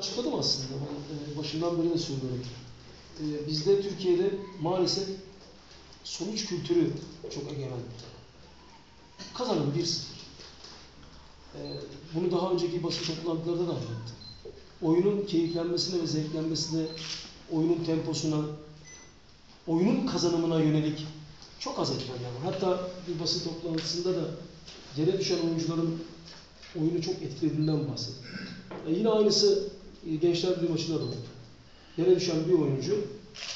Açıkladım aslında. Ben başından beri de söylüyorum. E, Bizde Türkiye'de maalesef sonuç kültürü çok egemen. Kazanın 1-0. E, Bunu daha önceki basın toplantılarında da anlattım. Oyunun keyiflenmesine ve zevklenmesine, oyunun temposuna, oyunun kazanımına yönelik çok az etmenler var. Hatta bir basın toplantısında da yere düşen oyuncuların oyunu çok etkilediğinden bahsettim. E yine aynısı Gençler Birliği maçında da oldu. Yere düşen bir oyuncu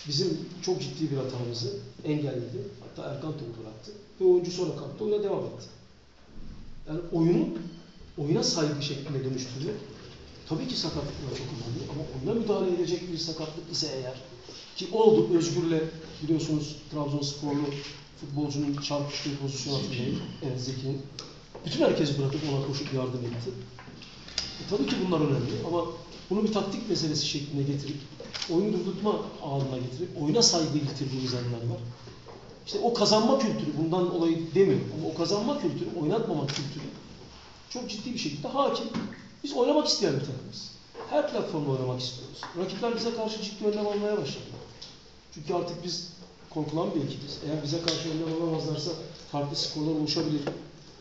bizim çok ciddi bir hatamızı engelledi. Hatta Erkan topu bıraktı. Ve oyuncu sonra kalktı, oyuna devam etti. Yani oyunu oyuna saygı şeklinde dönüştürüyor. Tabii ki sakatlıklar çok önemli ama oyuna müdahale edecek bir sakatlık ise eğer ki oldu Özgür'le biliyorsunuz Trabzonsporlu futbolcunun çarpıştığı pozisyon hatırlayın. Evet Zeki'nin. Bütün herkes bırakıp ona koşup yardım etti. E, tabii ki bunlar önemli ama bunu bir taktik meselesi şekline getirip oyunu durdurma ağına getirip oyuna saygı getirdiğimiz anlar var. İşte o kazanma kültürü bundan dolayı demiyorum ama o kazanma kültürü, oynatmamak kültürü çok ciddi bir şekilde hakim. Biz oynamak isteyen bir takımız. Her platformda oynamak istiyoruz. Rakipler bize karşı ciddi önlem almaya başladı. Çünkü artık biz korkulan bir ekibiz. Eğer bize karşı önlem alamazlarsa farklı skorlar oluşabilir.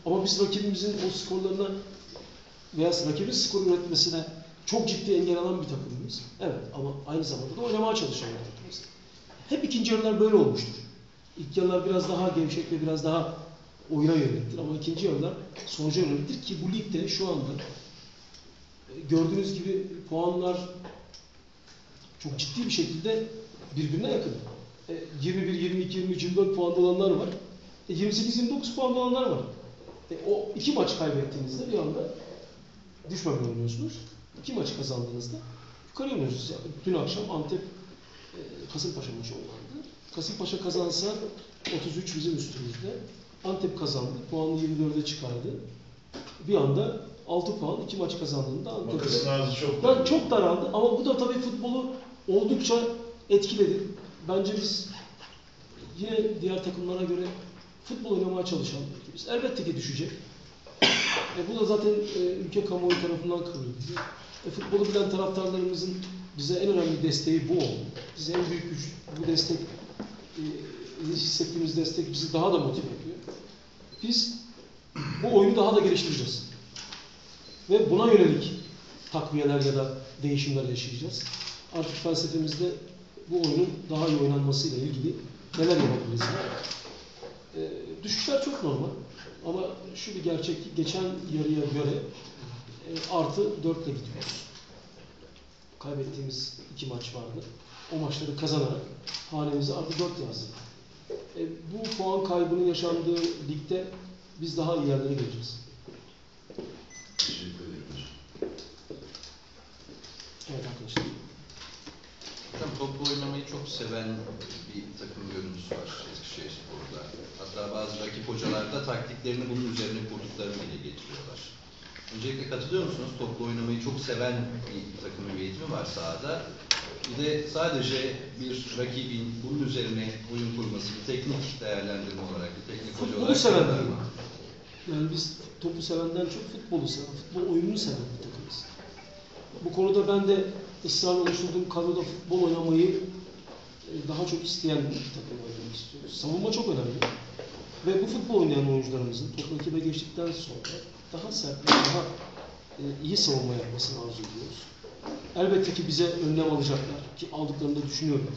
Ama biz rakibimizin o skorlarına veya rakibin skor üretmesine çok ciddi engel alan bir takımımız. Evet ama aynı zamanda da oynamaya çalışan bir takımız. Hep ikinci yarılar böyle olmuştur. İlk yarılar biraz daha gevşek ve biraz daha oyuna yöneliktir. Ama ikinci yarılar sonuca yöneliktir ki bu ligde şu anda e, gördüğünüz gibi puanlar çok ciddi bir şekilde birbirine yakın. E, 21, 22, 23, 24 puanda olanlar var. E, 28, 29 puanda olanlar var. E, o iki maç kaybettiğinizde bir anda düşmemeye oynuyorsunuz. İki maç kazandığınızda yukarı oynuyorsunuz. Yani dün akşam Antep e, Kasımpaşa maçı oynandı. Kasımpaşa kazansa 33 bizim üstümüzde. Antep kazandı. Puanı 24'e çıkardı. Bir anda 6 puan iki maç kazandığında Makasın ağzı çok ben çok daraldı ama bu da tabii futbolu oldukça etkiledi. Bence biz yine diğer takımlara göre futbol oynamaya çalışan bir ekibiz. Elbette ki düşecek. E bu da zaten e, ülke kamuoyu tarafından edildi. E, futbolu bilen taraftarlarımızın bize en önemli desteği bu oldu. Bize en büyük güç, bu destek, e, hissettiğimiz destek bizi daha da motive ediyor. Biz bu oyunu daha da geliştireceğiz. Ve buna yönelik takviyeler ya da değişimler yaşayacağız. Artık felsefemizde bu oyunun daha iyi oynanmasıyla ilgili neler yapabiliriz? Ee, düşüşler çok normal. Ama şu bir gerçek ki geçen yarıya göre e, artı 4 ile gidiyoruz. Kaybettiğimiz iki maç vardı. O maçları kazanarak hanemize artı 4 yazdık. E, bu puan kaybının yaşandığı ligde biz daha iyi yerlere geleceğiz. Teşekkür ederim. Evet arkadaşlar. Hocam toplu oynamayı çok seven bir takım görüntüsü var Eskişehir Spor'da. Hatta bazı rakip hocalar da taktiklerini bunun üzerine kurduklarını dile getiriyorlar. Öncelikle katılıyor musunuz? Toplu oynamayı çok seven bir takım hüviyeti mi var sahada? Bir de sadece bir rakibin bunun üzerine oyun kurması, bir teknik değerlendirme olarak, bir teknik hoca Futbolu olarak... sevenler mi? Yani biz topu sevenden çok futbolu seven, futbol oyununu seven bir takımız. Bu konuda ben de ısrarla oluşturduğum kadroda futbol oynamayı e, daha çok isteyen bir takım oynamak istiyoruz. Savunma çok önemli. Ve bu futbol oynayan oyuncularımızın top rakibe geçtikten sonra daha sert daha e, iyi savunma yapmasını arzu ediyoruz. Elbette ki bize önlem alacaklar ki aldıklarını da düşünüyorum.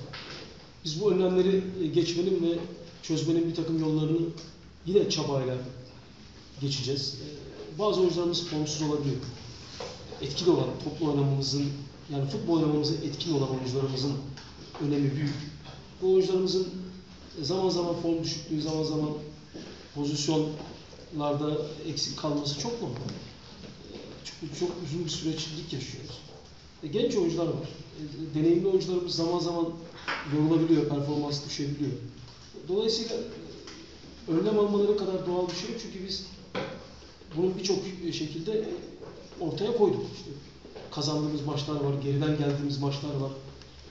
Biz bu önlemleri e, geçmenin ve çözmenin bir takım yollarını yine çabayla geçeceğiz. Ee, Bazı oyuncularımız formsuz olabiliyor. Etkili olan, toplu oynamamızın, yani futbol oynamamızı etkin olan oyuncularımızın önemi büyük. Bu oyuncularımızın zaman zaman form düşüklüğü, zaman zaman pozisyonlarda eksik kalması çok normal. Çünkü çok uzun bir süreçlik yaşıyoruz. E, genç oyuncular var. E, deneyimli oyuncularımız zaman zaman yorulabiliyor, performans düşebiliyor. Dolayısıyla e, önlem almaları kadar doğal bir şey. Çünkü biz bunun birçok şekilde ortaya koyduk. İşte kazandığımız maçlar var, geriden geldiğimiz maçlar var.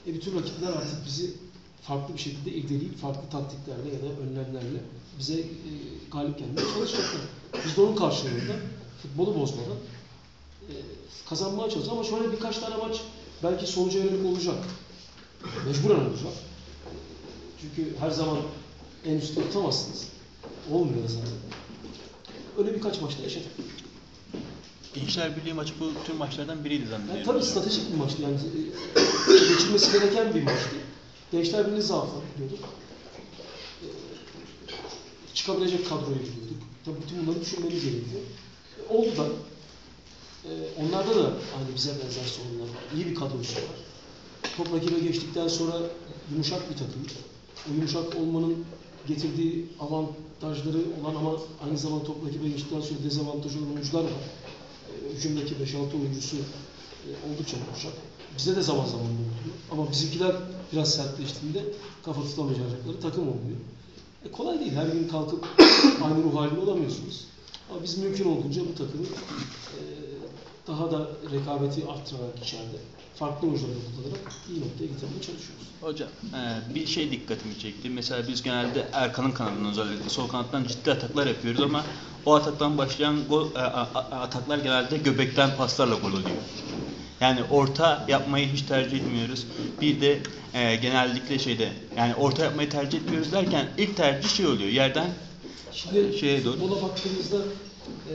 E bütün rakipler artık bizi farklı bir şekilde irdeleyip farklı taktiklerle ya da önlemlerle bize e, galip gelmeye çalışacaklar. Biz de onun karşılığında futbolu bozmadan e, kazanmaya çalışacağız ama şöyle birkaç tane maç belki sonuca yönelik olacak. Mecburen olacak. Çünkü her zaman en üstte tutamazsınız. Olmuyor da zaten. Öyle birkaç maçta yaşadık. Gençler Birliği maçı bu tüm maçlardan biriydi Yani zannediyorum. tabii hocam. stratejik bir maçtı. Yani e, geçilmesi gereken bir maçtı. Gençler Birliği zaafı biliyorduk. E, Çıkabilecek kadroyu biliyorduk. Tabii bütün bunları düşünmemiz gerekiyor. E, Oldu da. E, onlarda da hani bize benzer sorunlar var. İyi bir kadrosu var. Top rakibe geçtikten sonra yumuşak bir takım. O yumuşak olmanın getirdiği avantajları olan ama aynı zamanda top rakibe geçtikten sonra dezavantajlı olan oyuncular var. E, Hücumdaki 5-6 oyuncusu e, oldukça yumuşak. Bize de zaman zaman oluyor. Ama bizimkiler biraz sertleştiğinde kafa tutamayacakları takım oluyor. E kolay değil. Her gün kalkıp aynı ruh halinde olamıyorsunuz. Ama biz mümkün olduğunca bu takımı e, daha da rekabeti arttırarak içeride farklı oyuncuları kullanarak iyi noktaya getirmeye çalışıyoruz. Hocam e, bir şey dikkatimi çekti. Mesela biz genelde Erkan'ın kanadından özellikle sol kanattan ciddi ataklar yapıyoruz ama o ataktan başlayan gol, e, a- ataklar genelde göbekten paslarla gol oluyor. Yani orta yapmayı hiç tercih etmiyoruz. Bir de e, genellikle şeyde yani orta yapmayı tercih etmiyoruz derken ilk tercih şey oluyor yerden Şimdi Şeye doğru. futbola baktığımızda e,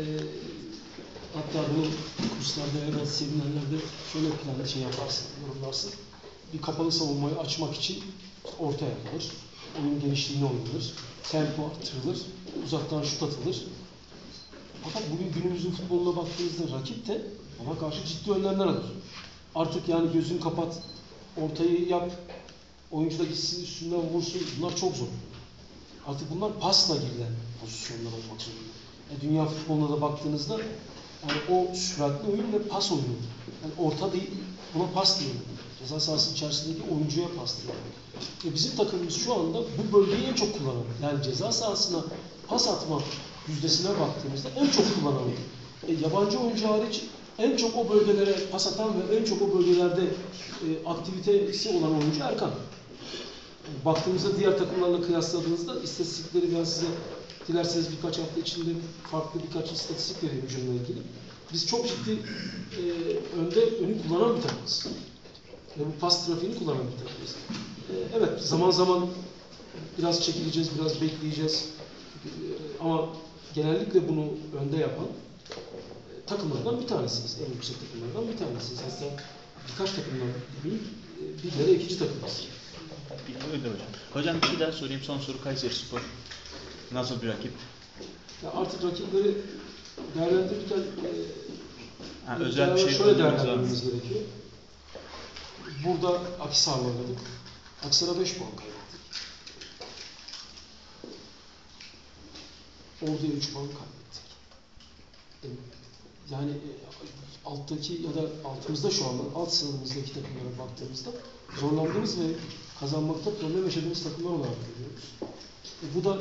hatta bunu kurslarda ya da seminerlerde şöyle planlı şey yaparsın, yorumlarsın. Bir kapalı savunmayı açmak için orta yapılır. Oyun genişliğine oynanır. Tempo artırılır. Uzaktan şut atılır. Fakat bugün günümüzün futboluna baktığınızda rakip de ona karşı ciddi önlemler alır. Artık yani gözünü kapat, ortayı yap, oyuncu da gitsin üstünden vursun. Bunlar çok zor. Artık bunlar pasla girilen pozisyonlar olmak zorunda. Yani dünya futboluna da baktığınızda yani o süratli oyun ve pas oyunu. Yani orta değil, buna pas diyelim. Ceza sahası içerisindeki oyuncuya pas diyelim. Ve bizim takımımız şu anda bu bölgeyi en çok kullanan. Yani ceza sahasına pas atma yüzdesine baktığımızda en çok kullanan. E, yabancı oyuncu hariç en çok o bölgelere pas atan ve en çok o bölgelerde e, aktivitesi olan oyuncu Erkan. Baktığımızda diğer takımlarla kıyasladığınızda istatistikleri ben size dilerseniz birkaç hafta içinde farklı birkaç istatistik vereyim hücumla ilgili. Biz çok ciddi e, önde önü kullanan bir takımız. Ve bu pas trafiğini kullanan bir takımız. E, evet zaman zaman biraz çekileceğiz, biraz bekleyeceğiz. E, ama genellikle bunu önde yapan takımlardan bir tanesiyiz. En yüksek takımlardan bir tanesiyiz. Hatta birkaç takımdan değil, e, bir kere ikinci takımız. Öyle hocam. Hocam bir şey daha sorayım. Son soru Kayseri Spor. Nasıl bir rakip? Ya artık rakipleri değerlendirirken e, Ha, özel bir şey şöyle değerlendirmemiz gerekiyor. Burada Akhisar'la oynadık. Akhisar'a 5 puan kaybettik. Ordu'ya 3 puan kaybettik. E, Yani e, alttaki ya da altımızda şu anda alt sınırımızdaki takımlara baktığımızda zorlandığımız ve kazanmakta problem yaşadığımız takımlar olarak görüyoruz. E, bu da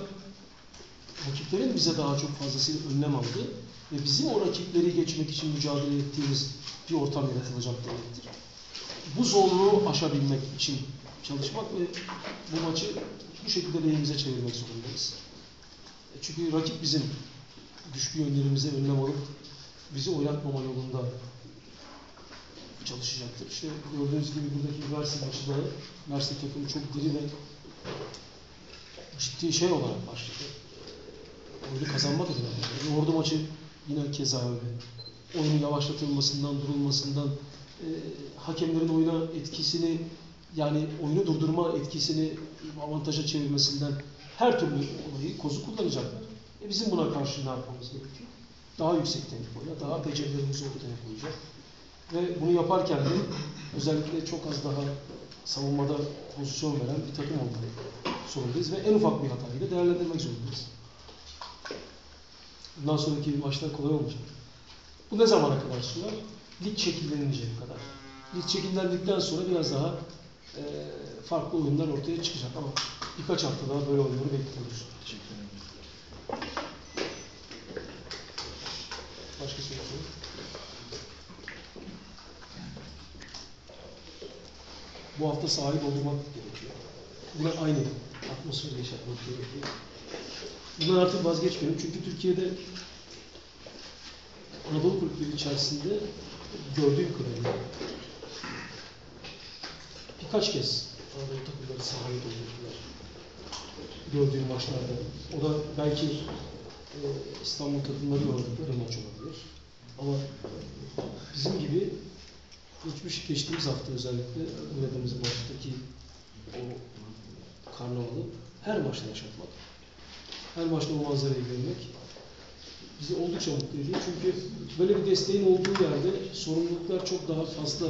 rakiplerin bize daha çok fazlasıyla önlem aldığı ve bizim o rakipleri geçmek için mücadele ettiğimiz bir ortam yaratılacak demektir. Bu zorluğu aşabilmek için çalışmak ve bu maçı bu şekilde lehimize çevirmek zorundayız. E, Çünkü rakip bizim düşkü yönlerimize önlem alıp bizi oynatmama yolunda çalışacaktır. İşte gördüğünüz gibi buradaki maçı da Mersin takımı çok diri ve ciddi şey olarak başladı oyunu kazanmak adına. Yani Ordu maçı yine keza öyle. Oyunun yavaşlatılmasından, durulmasından, e, hakemlerin oyuna etkisini yani oyunu durdurma etkisini avantaja çevirmesinden her türlü olayı kozu kullanacaklar. E bizim buna karşı ne yapmamız gerekiyor? Daha yüksek tempoyla, daha becerilerimizi ortaya koyacak. Ve bunu yaparken de özellikle çok az daha savunmada pozisyon veren bir takım olmayı zorundayız ve en ufak bir hatayı da değerlendirmek zorundayız. Bundan sonraki maçlar kolay olmayacak. Bu ne zamana kadar sürer? Lig şekilleninceye kadar. Lig şekillendikten sonra biraz daha e, farklı oyunlar ortaya çıkacak ama birkaç hafta daha böyle oyunları bekliyoruz. Teşekkür ederim. Başka soru sorun? Bu hafta sahip olmak gerekiyor. Buna aynı atmosferi yaşatmak gerekiyor. Bundan artık vazgeçmiyorum çünkü Türkiye'de Anadolu kulüpleri içerisinde gördüğüm kadarıyla birkaç kez Anadolu takımları sahaya doldurdular. Gördüğüm maçlarda. O da belki e, İstanbul takımları oynadıkları maç olabilir. Ama bizim gibi geçmiş geçtiğimiz hafta özellikle oynadığımız maçtaki o karnavalı her maçta yaşatmak, her maçta o manzarayı görmek bizi oldukça mutlu ediyor. Çünkü böyle bir desteğin olduğu yerde sorumluluklar çok daha fazla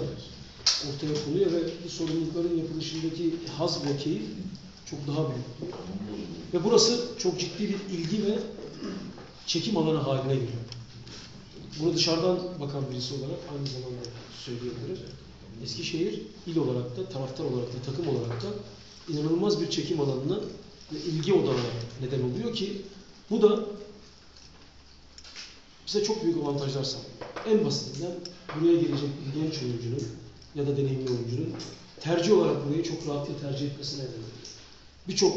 ortaya konuyor ve bu sorumlulukların yapılışındaki haz ve keyif çok daha büyük. Ve burası çok ciddi bir ilgi ve çekim alanı haline geliyor. Bunu dışarıdan bakan birisi olarak aynı zamanda söyleyebilirim. Eskişehir il olarak da, taraftar olarak da, takım olarak da inanılmaz bir çekim alanına ve ilgi odağına neden oluyor ki bu da bize çok büyük avantajlar sağlıyor. En basitinden buraya gelecek bir genç oyuncunun ya da deneyimli oyuncunun tercih olarak burayı çok rahatlıkla tercih etmesine neden oluyor. Birçok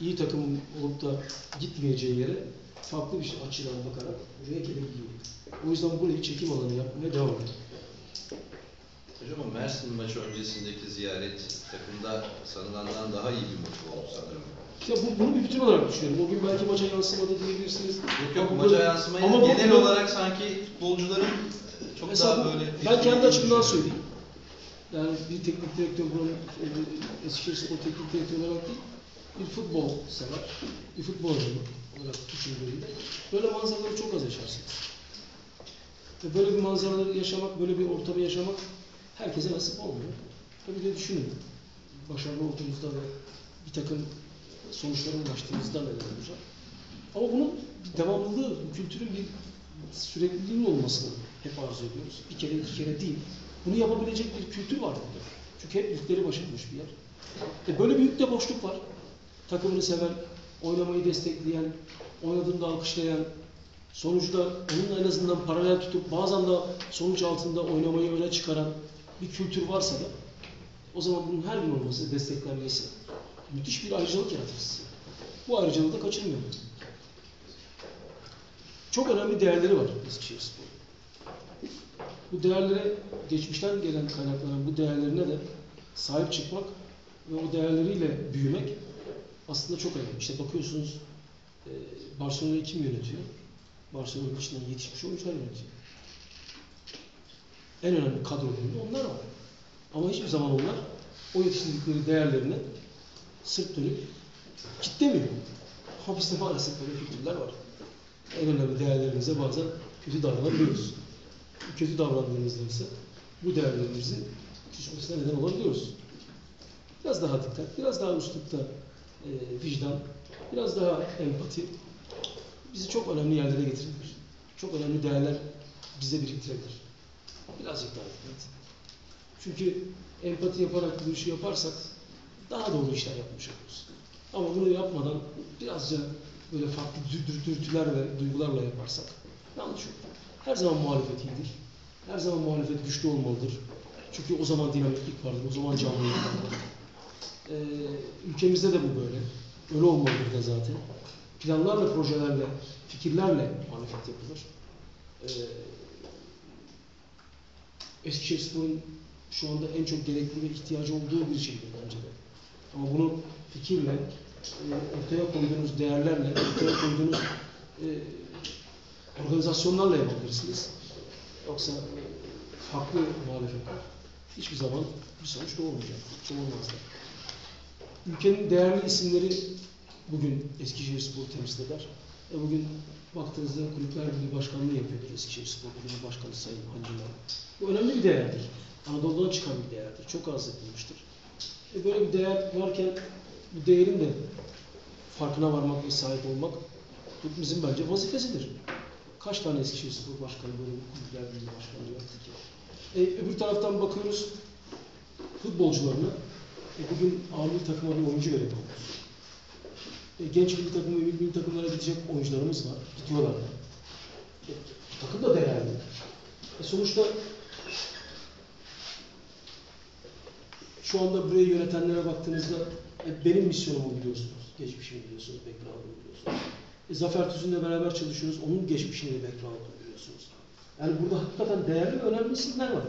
iyi takım olup da gitmeyeceği yere farklı bir açıdan bakarak buraya gelebiliyor. O yüzden burayı çekim alanı yapmaya devam ediyor. Hocam Mersin maçı öncesindeki ziyaret takımda sanılandan daha iyi bir motive oldu sanırım. Ya bu, bunu bir bütün olarak düşünüyorum. O gün belki maça yansımadı diyebilirsiniz. Yok yok maça yansımayı ama genel bu- olarak sanki futbolcuların çok Mesela daha böyle... ben kendi açımdan söyleyeyim. Yani bir teknik direktör buranın e, Eskişehir Spor teknik direktör olarak değil, bir futbol sever, bir futbol adamı olarak düşündüğümde böyle manzaraları çok az yaşarsınız. Ve böyle bir manzaraları yaşamak, böyle bir ortamı yaşamak herkese nasip olmuyor. Tabii de düşünün. Başarılı olduğunuzda ve bir takım sonuçlara ulaştığınızda neler olacak. Ama bunun bir devamlılığı, bu kültürün bir sürekliliğinin olmasını hep arzu ediyoruz. Bir kere iki kere değil. Bunu yapabilecek bir kültür var burada. Çünkü hep yükleri başarmış bir yer. E böyle bir yükte boşluk var. Takımını seven, oynamayı destekleyen, oynadığında alkışlayan, sonuçta onunla en azından paralel tutup bazen de sonuç altında oynamayı öne çıkaran bir kültür varsa da o zaman bunun her gün olması, desteklenmesi müthiş bir ayrıcalık yaratır size. Bu ayrıcalığı da kaçırmıyorum. Çok önemli değerleri var Eskişehir Spor'un. Bu değerlere, geçmişten gelen kaynaklanan bu değerlerine de sahip çıkmak ve o değerleriyle büyümek aslında çok önemli. İşte bakıyorsunuz e, Barcelona'yı kim yönetiyor? Barcelona'nın içinden yetişmiş oyuncular yönetiyor. En önemli kadrolarında onlar var. Ama hiçbir zaman onlar o yetiştirdikleri değerlerine sırt dönüp kitlemiyor. Bizde maalesef böyle kültürler var. En önemli değerlerimize bazen kötü davranabiliyoruz. Kötü davrandığımızda ise bu değerlerimizin düşmesine neden olabiliyoruz. Biraz daha dikkat, biraz daha üslupta e, vicdan, biraz daha empati bizi çok önemli yerlere getirebilir. Çok önemli değerler bize biriktirebilir. Birazcık daha dikkat. Çünkü empati yaparak bu işi yaparsak daha doğru işler yapmış oluruz. Ama bunu yapmadan birazca böyle farklı dür- dür- dürtüler ve duygularla yaparsak yanlış olur. Her zaman muhalefet iyidir. Her zaman muhalefet güçlü olmalıdır. Çünkü o zaman dinamiklik vardır, o zaman canlılık vardır. Ee, ülkemizde de bu böyle. Öyle olmalıdır da zaten. Planlarla, projelerle, fikirlerle muhalefet yapılır. Ee, Eskişehirspor'un şu anda en çok gerekli ve ihtiyacı olduğu bir şeydir bence de. Ama bunu fikirle, e, ortaya koyduğunuz değerlerle, ortaya koyduğunuz e, organizasyonlarla yapabilirsiniz. Yoksa e, farklı muhalefetler hiçbir zaman bir sonuç doğurmayacak. Doğurmazlar. Ülkenin değerli isimleri bugün Eskişehir Spor temsil eder. E bugün baktığınızda Kulüpler Birliği Başkanlığı yapıyordur Eskişehir Spor Kulübü Başkanı Sayın Hancılar. Bu önemli bir değerdir. Anadolu'dan çıkan bir değerdir. Çok az yapılmıştır. E böyle bir değer varken bu değerin de farkına varmak ve sahip olmak hepimizin bence vazifesidir. Kaç tane Eskişehir Spor Başkanı böyle bir kulüpler birliği başkanlığı yaptı ki? E, öbür taraftan bakıyoruz futbolcularına. E, bugün ağırlık takıma bir oyuncu veremiyoruz. E, genç milli takım ve milli takımlara gidecek oyuncularımız var. Gidiyorlar da. E, takım da değerli. E, sonuçta şu anda burayı yönetenlere baktığınızda e, benim misyonumu biliyorsunuz. Geçmişimi biliyorsunuz, background'ımı biliyorsunuz. E, Zafer Tüzün'le beraber çalışıyoruz. Onun geçmişini ve background'ını biliyorsunuz. Yani burada hakikaten değerli ve önemli isimler var.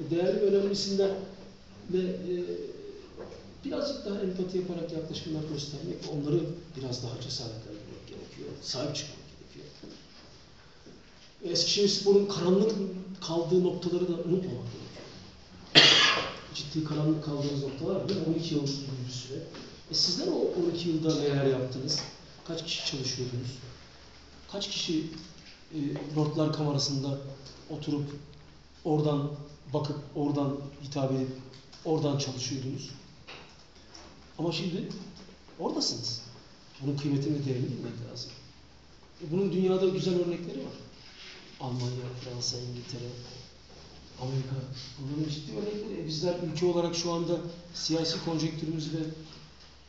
E, değerli ve önemli isimlerle e, birazcık daha empati yaparak yaklaşımlar göstermek onları biraz daha cesaretlendirmek gerekiyor. Sahip çıkmak gerekiyor. Eskişehir Spor'un karanlık kaldığı noktaları da unutmamak gerekiyor. Ciddi karanlık kaldığınız noktalar var değil mi? 12 yıl gibi bir süre. E sizler o 12 yılda neler yaptınız? Kaç kişi çalışıyordunuz? Kaç kişi e, notlar kamerasında oturup oradan bakıp oradan hitap edip oradan çalışıyordunuz? Ama şimdi oradasınız. Bunun kıymetini değerini bilmek lazım. E, bunun dünyada güzel örnekleri var. Almanya, Fransa, İngiltere, Amerika. Bunların ciddi örnekleri. E, bizler ülke olarak şu anda siyasi konjektürümüz ve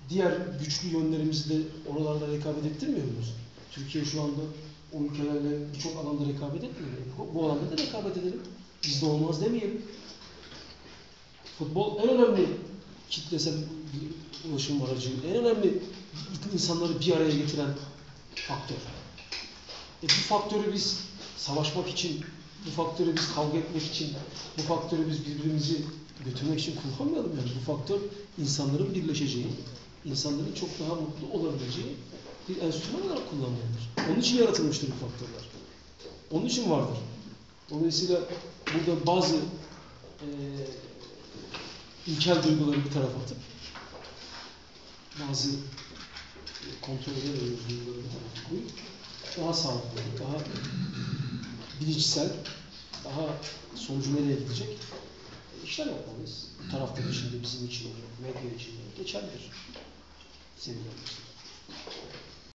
diğer güçlü yönlerimizle oralarda rekabet ettirmiyor muyuz? Türkiye şu anda o ülkelerle birçok alanda rekabet etmiyor. Bu, bu alanda da rekabet edelim. Bizde olmaz demeyelim. Futbol en önemli kitlesel ulaşım aracı, en önemli insanları bir araya getiren faktör. E bu faktörü biz savaşmak için, bu faktörü biz kavga etmek için, bu faktörü biz birbirimizi götürmek için kullanmayalım yani. Bu faktör insanların birleşeceği, insanların çok daha mutlu olabileceği bir enstrüman olarak kullanılır. Onun için yaratılmıştır bu faktörler. Onun için vardır. Dolayısıyla burada bazı eee ilkel duyguları bir tarafa atıp bazı e, kontrol edemediğimiz duyguları bir tarafa koyup daha sağlıklı, daha bilinçsel, daha sonucu nereye gidecek işler yapmalıyız. Bu tarafta da şimdi bizim için, medya için geçerlidir. Sevgili arkadaşlar.